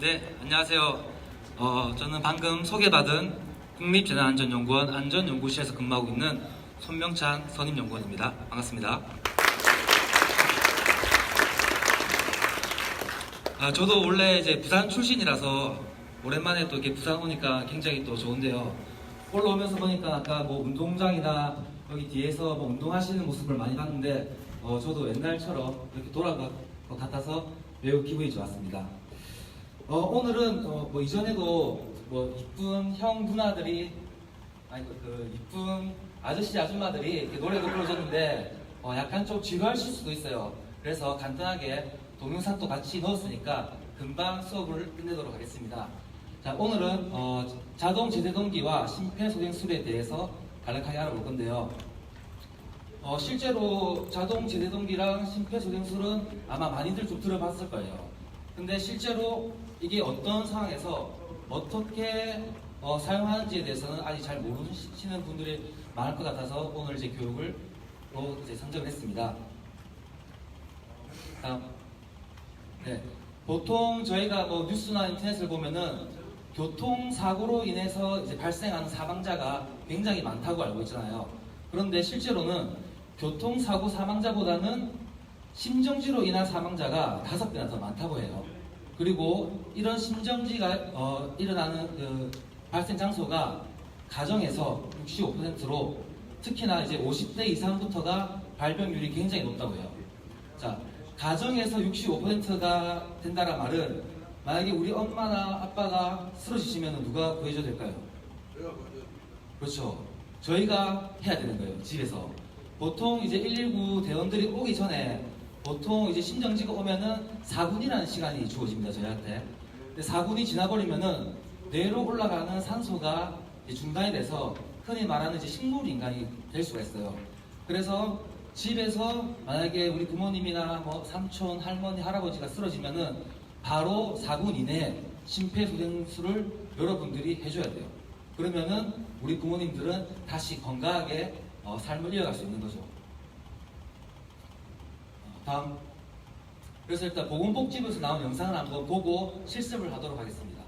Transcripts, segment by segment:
네, 안녕하세요. 어, 저는 방금 소개받은 국립재난안전연구원 안전연구실에서 근무하고 있는 손명찬 선임연구원입니다. 반갑습니다. 아, 저도 원래 이제 부산 출신이라서 오랜만에 또 이렇게 부산 오니까 굉장히 또 좋은데요. 올라오면서 보니까 아까 뭐 운동장이나 여기 뒤에서 뭐 운동하시는 모습을 많이 봤는데 어, 저도 옛날처럼 이렇게 돌아갈 것 같아서 매우 기분이 좋았습니다. 어, 오늘은 어, 뭐 이전에도 뭐 이쁜 형 누나들이 아니 그, 그 이쁜 아저씨 아줌마들이 이렇게 노래도 불러줬는데 어, 약간 좀 지루하실 수도 있어요. 그래서 간단하게 동영상도 같이 넣었으니까 금방 수업을 끝내도록 하겠습니다. 자 오늘은 어, 자동 제재동기와 심폐소생술에 대해서 간략하게 알아볼 건데요. 어, 실제로 자동 제재동기랑 심폐소생술은 아마 많이들 좀 들어봤을 거예요. 근데 실제로 이게 어떤 상황에서 어떻게 어, 사용하는지에 대해서는 아직 잘 모르시는 분들이 많을 것 같아서 오늘 이제 교육을 로 이제 선정을 했습니다. 다음. 네. 보통 저희가 뭐 뉴스나 인터넷을 보면은 교통사고로 인해서 이제 발생하는 사망자가 굉장히 많다고 알고 있잖아요. 그런데 실제로는 교통사고 사망자보다는 심정지로 인한 사망자가 다섯 배나 더 많다고 해요. 그리고 이런 심정지가 어, 일어나는 그 발생 장소가 가정에서 65%로 특히나 이제 50대 이상부터가 발병률이 굉장히 높다고 해요. 자, 가정에서 65%가 된다는 말은 만약에 우리 엄마나 아빠가 쓰러지시면 누가 구해줘야 될까요? 그렇죠. 저희가 해야 되는 거예요. 집에서. 보통 이제 119 대원들이 오기 전에 보통 이제 심정지가 오면은 4분이라는 시간이 주어집니다. 저희한테. 근데 4분이 지나버리면은 뇌로 올라가는 산소가 중단이 돼서 흔히 말하는 이제 식물 인간이 될 수가 있어요. 그래서 집에서 만약에 우리 부모님이나 뭐 삼촌, 할머니, 할아버지가 쓰러지면은 바로 4분 이내에 심폐소생술을 여러분들이 해줘야 돼요. 그러면은 우리 부모님들은 다시 건강하게 어, 삶을 이어갈 수 있는 거죠. 어, 다음. 그래서 일단 보건복지부에서 나온 영상을 한번 보고 실습을 하도록 하겠습니다.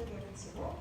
위쪽과 옆쪽에 붙이고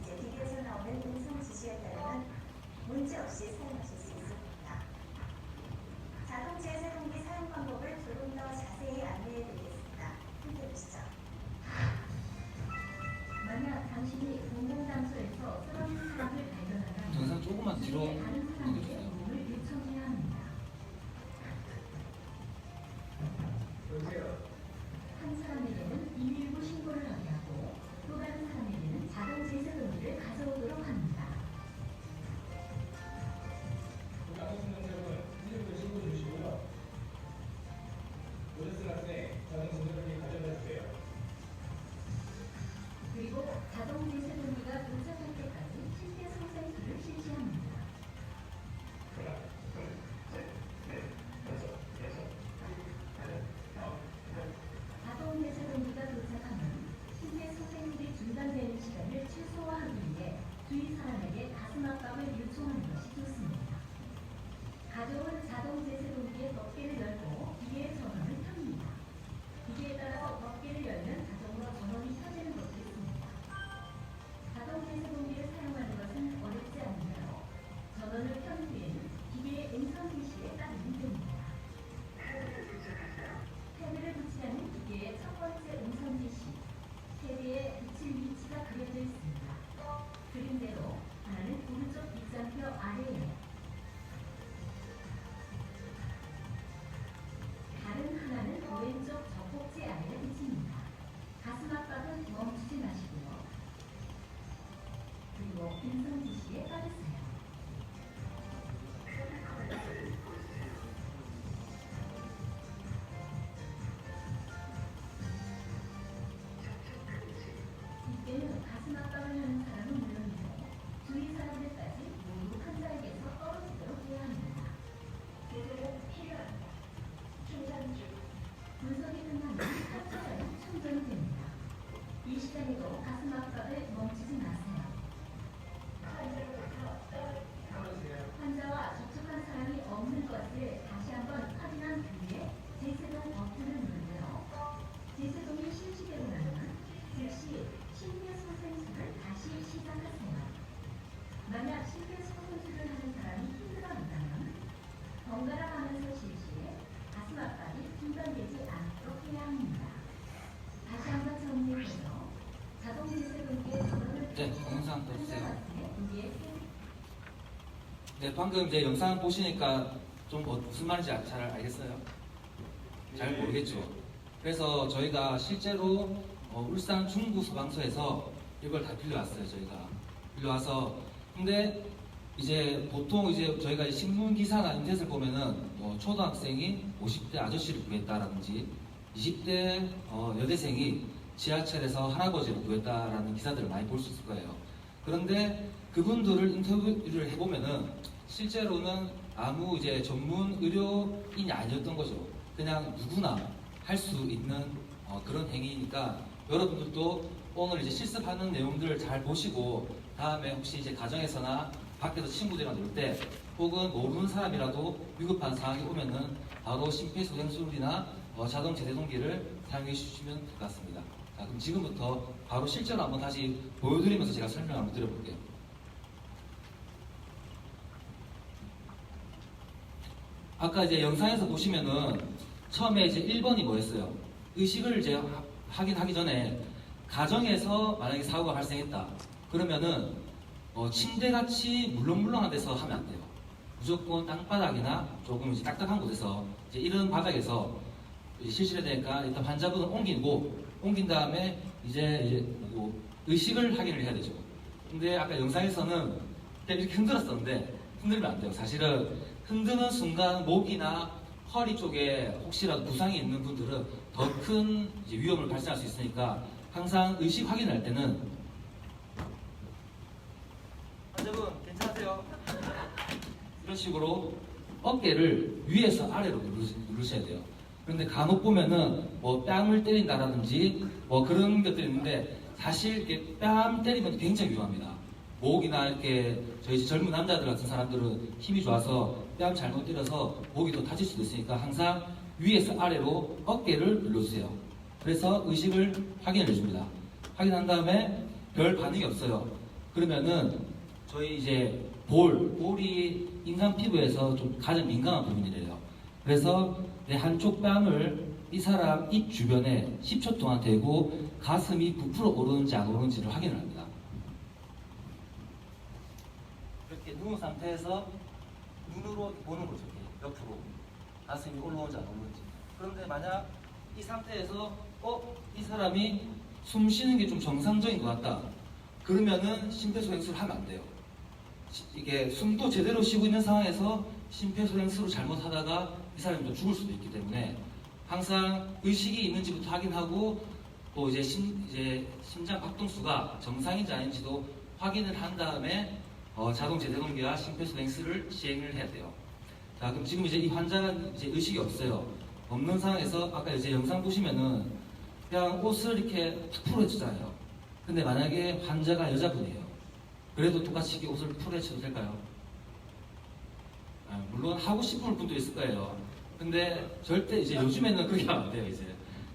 이제 기계에서 나오는 음성 지시에 따르면 문제 없이 사용하실 수 있습니다. 제 방금 이제 영상 보시니까 좀 뭐- 무슨 말인지 아- 잘 알겠어요? 잘 모르겠죠. 그래서 저희가 실제로 어, 울산 중구 소방서에서 이걸 다 빌려왔어요. 저희가 빌려와서 근데 이제 보통 이제 저희가 이 신문 기사나 인터넷을 보면은 뭐 초등학생이 50대 아저씨를 구했다라든지 20대 어, 여대생이 지하철에서 할아버지를 구했다라는 기사들을 많이 볼 수 있을 거예요. 그런데 그분들을 인터뷰를 해보면은 실제로는 아무 이제 전문 의료인이 아니었던 거죠. 그냥 누구나 할 수 있는 어, 그런 행위니까 여러분들도 오늘 이제 실습하는 내용들을 잘 보시고 다음에 혹시 이제 가정에서나 밖에서 친구들이랑 놀 때 혹은 모르는 사람이라도 위급한 상황이 오면은 바로 심폐소생술이나 어, 자동 제대동기를 사용해 주시면 될 것 같습니다. 자, 그럼 지금부터 바로 실제로 한번 다시 보여드리면서 제가 설명 한번 드려볼게요. 아까 이제 영상에서 보시면은 처음에 이제 1번이 뭐였어요? 의식을 이제 하- 확인하기 전에 가정에서 만약에 사고가 발생했다. 그러면은 어, 침대같이 물렁물렁한 데서 하면 안 돼요. 무조건 땅바닥이나 조금 이제 딱딱한 곳에서 이제 이런 바닥에서 실시해야 되니까 일단 환자분을 옮기고 옮긴 다음에 이제, 이제 뭐 의식을 확인을 해야 되죠. 근데 아까 영상에서는 이렇게 흔들었었는데 흔들면 안 돼요. 사실은 흔드는 순간 목이나 허리 쪽에 혹시라도 부상이 있는 분들은 더 큰 위험을 발생할 수 있으니까 항상 의식 확인할 때는 환자분 괜찮으세요? 이런 식으로 어깨를 위에서 아래로 누르- 누르셔야 돼요. 그런데 간혹 보면은 뭐 뺨을 때린다라든지 뭐 그런 것들이 있는데 사실 이렇게 뺨 때리면 굉장히 위험합니다. 목이나 이렇게 저희 젊은 남자들 같은 사람들은 힘이 좋아서 뺨 잘못 때려서 더 다칠 수도 있으니까 항상 위에서 아래로 어깨를 눌러주세요. 그래서 의식을 확인해 줍니다. 확인한 다음에 별 반응이 없어요. 그러면은 저희 이제 볼, 볼이 인간 피부에서 좀 가장 민감한 부분이래요. 그래서 내 한쪽 뺨을 이 사람 입 주변에 10초 동안 대고 가슴이 부풀어 오르는지 안 오르는지를 확인을 합니다. 이렇게 누운 상태에서 눈으로 보는 거죠. 옆으로 가슴이 올라오는지 안 오르는지. 그런데 만약 이 상태에서 어? 이 사람이 숨 쉬는 게 좀 정상적인 것 같다. 그러면은 심폐소생술을 하면 안 돼요. 시- 이게 숨도 제대로 쉬고 있는 상황에서 심폐소생술을 잘못하다가 이 사람이 또 죽을 수도 있기 때문에 항상 의식이 있는지부터 확인하고 또 이제 심, 이제 심장 박동수가 정상인지 아닌지도 확인을 한 다음에 어, 자동 제대동기와 심폐소생술을 시행을 해야 돼요. 자, 그럼 지금 이제 이 환자가 이제 의식이 없어요. 없는 상황에서 아까 이제 영상 보시면은 그냥 옷을 이렇게 탁 풀어주잖아요. 근데 만약에 환자가 여자분이에요. 그래도 똑같이 옷을 풀어줘도 될까요? 아, 물론 하고 싶은 분도 있을 거예요. 근데 절대 이제 요즘에는 하면 안 돼요, 이제.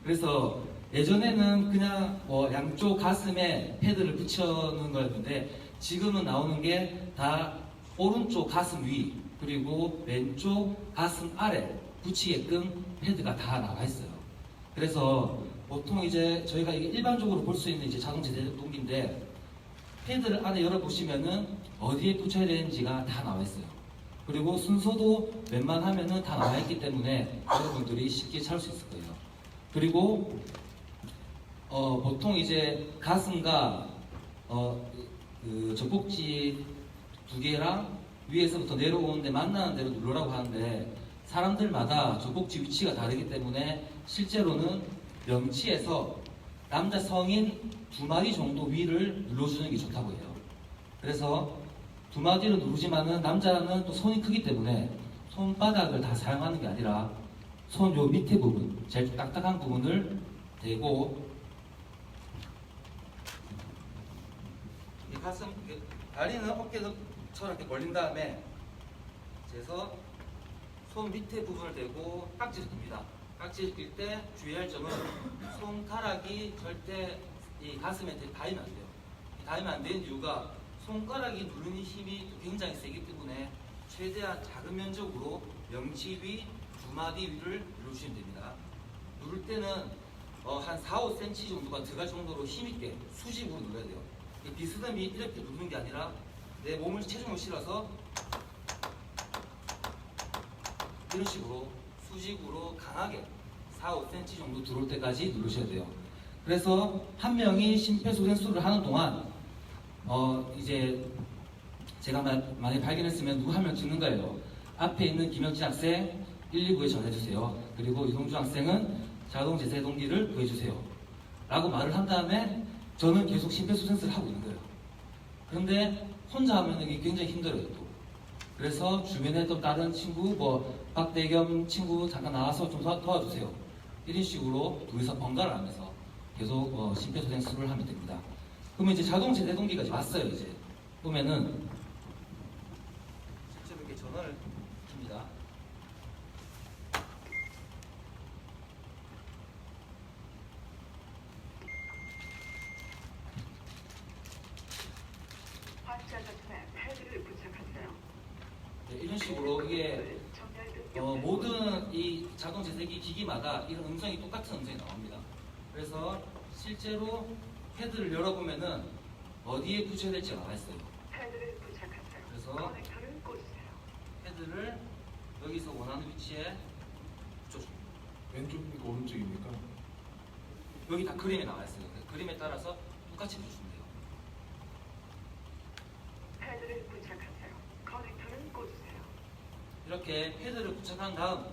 그래서 예전에는 그냥 뭐 양쪽 가슴에 패드를 붙여놓은 거였는데 지금은 나오는 게 다 오른쪽 가슴 위 그리고 왼쪽 가슴 아래 붙이게끔 패드가 다 나와 있어요. 그래서 보통 이제 저희가 이게 일반적으로 볼 수 있는 이제 자동 제동기인데 패드를 안에 열어보시면은 어디에 붙여야 되는지가 다 나와 있어요. 그리고 순서도 웬만하면은 다 나와 있기 때문에 여러분들이 쉽게 찾을 수 있을 거예요. 그리고 어, 보통 이제 가슴과 어, 그 젖꼭지 두 개랑 위에서부터 내려오는데 만나는 대로 누르라고 하는데 사람들마다 젖꼭지 위치가 다르기 때문에 실제로는 명치에서 남자 성인 두 마디 정도 위를 눌러주는 게 좋다고 해요. 그래서 두 마디를 누르지만은 남자는 또 손이 크기 때문에 손바닥을 다 사용하는 게 아니라 손 요 밑에 부분, 제일 딱딱한 부분을 대고 이 가슴, 다리는 어깨처럼 이렇게 벌린 다음에 재서 손 밑에 부분을 대고 깍지를 낍니다. 깍지를 낄 때 주의할 점은 손가락이 절대 이 가슴에 닿으면 안 돼요. 이 닿으면 안 되는 이유가 손가락이 누르는 힘이 또 굉장히 세기 때문에 최대한 작은 면적으로 명치 위, 두 마디 위를 누르시면 됩니다. 누를 때는 어, 한 4, 5cm 정도가 들어갈 정도로 힘있게 수직으로 눌러야 돼요. 이 비스듬히 이렇게 누르는 게 아니라 내 몸을 체중을 실어서 이런 식으로 수직으로 강하게 4, 5cm 정도 들어올 때까지 누르셔야 돼요. 그래서 한 명이 심폐소생술을 하는 동안 어 이제 제가 마- 만약 발견했으면 누구 한 명 찍는 거예요. 앞에 있는 김혁진 학생 119에 전해주세요. 그리고 이동주 학생은 자동 제세 동기를 구해주세요. 라고 말을 한 다음에 저는 계속 심폐소생술을 하고 있는 거예요. 그런데 혼자 하면 이게 굉장히 힘들어요 또. 그래서 주변에 또 다른 친구 뭐 박대겸 친구 잠깐 나와서 좀 도와- 도와주세요. 이런 식으로 둘이서 번갈아 가면서 계속 어, 심폐소생술을 하면 됩니다. 그러면 이제 자동 제대 동기까지 왔어요 이제 보면은 실제로 이렇게 전원을 킵니다. 환자 곁에 패드를 부착하세요. 네, 이런 식으로 이게 어, 모든 이 자동 재세기 기기마다 이런 음성이 똑같은 음성이 나옵니다. 그래서 실제로 패드를 열어보면은 어디에 붙여야 될지 나와 있어요. 패드를 부착하세요. 그래서 커넥터를 꽂으세요. 패드를 여기서 원하는 위치에 붙여줍니다. 왼쪽입니까 오른쪽입니까? 여기 다 그림에 나와 있어요. 그 그림에 따라서 똑같이 붙여주면 돼요. 패드를 부착하세요. 커넥터를 꽂으세요. 이렇게 패드를 부착한 다음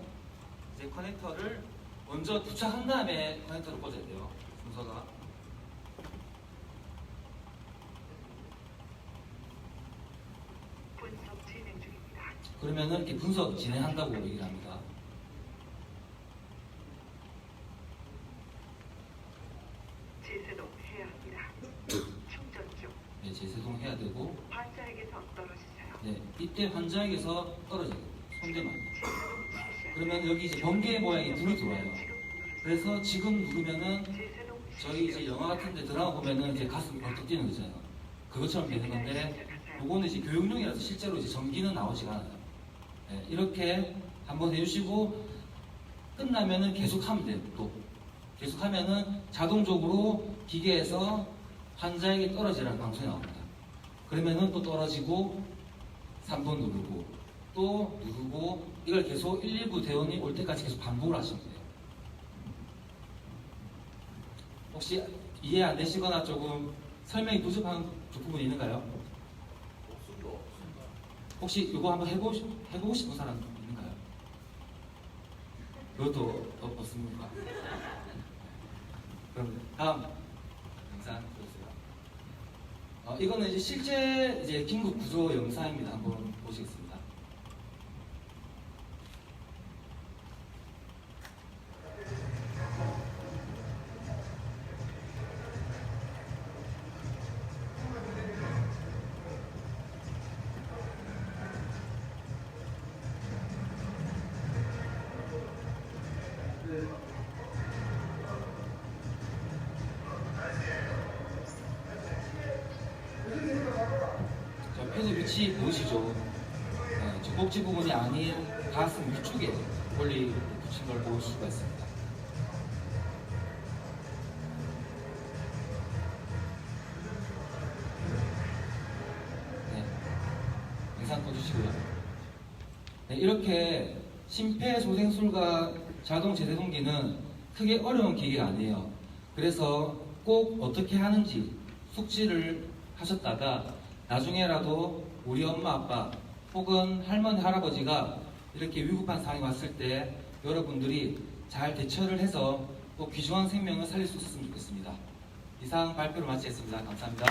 이제 커넥터를 먼저 부착한 다음에 커넥터를 꽂아야 돼요. 순서가. 분석 진행 중입니다. 그러면은 이렇게 분석 진행한다고 얘기를 합니다. 재세동 해야 합니다. 충전 중. 네, 재세동 해야 되고, 환자에게서 떨어지세요. 네, 이때 환자에게서 떨어져요. 재세동 실시합니다. 그러면 여기 이제 번개 모양의 불이 들어와요. 그래서 지금 누르면은 재세동 저희 이제 영화 같은데 드라마 보면은 이제 가슴이 벌떡 뛰는 거잖아요. 그것처럼 되는 건데, 요거는 이제 교육용이라서 실제로 이제 전기는 나오지가 않아요. 네, 이렇게 한번 해주시고 끝나면은 계속 하면 돼요. 또 계속 하면은 자동적으로 기계에서 환자에게 떨어지라는 방송이 나옵니다. 그러면은 또 떨어지고 3번 누르고 또 누르고 이걸 계속 119 대원이 올 때까지 계속 반복을 하시면 돼요. 혹시 이해 안 되시거나 조금 설명이 부족한 부분이 있는가요? 혹시 이거 한번 해보, 해보고 싶은 사람 있는가요? 그것도 없- 없습니까? 그럼 다음 영상 보세요. 어, 이거는 이제 실제 이제 긴급 구조 영상입니다. 한번 보시겠습니다. 복지 부분이 아닌 가슴 위쪽에 멀리 붙인 걸 볼 수가 있습니다. 네, 영상 꺼주시고요. 네, 이렇게 심폐소생술과 자동 제세동기는 크게 어려운 기계가 아니에요. 그래서 꼭 어떻게 하는지 숙지를 하셨다가 나중에라도 우리 엄마 아빠 혹은 할머니 할아버지가 이렇게 위급한 상황이 왔을 때 여러분들이 잘 대처를 해서 꼭 귀중한 생명을 살릴 수 있었으면 좋겠습니다. 이상 발표를 마치겠습니다. 감사합니다.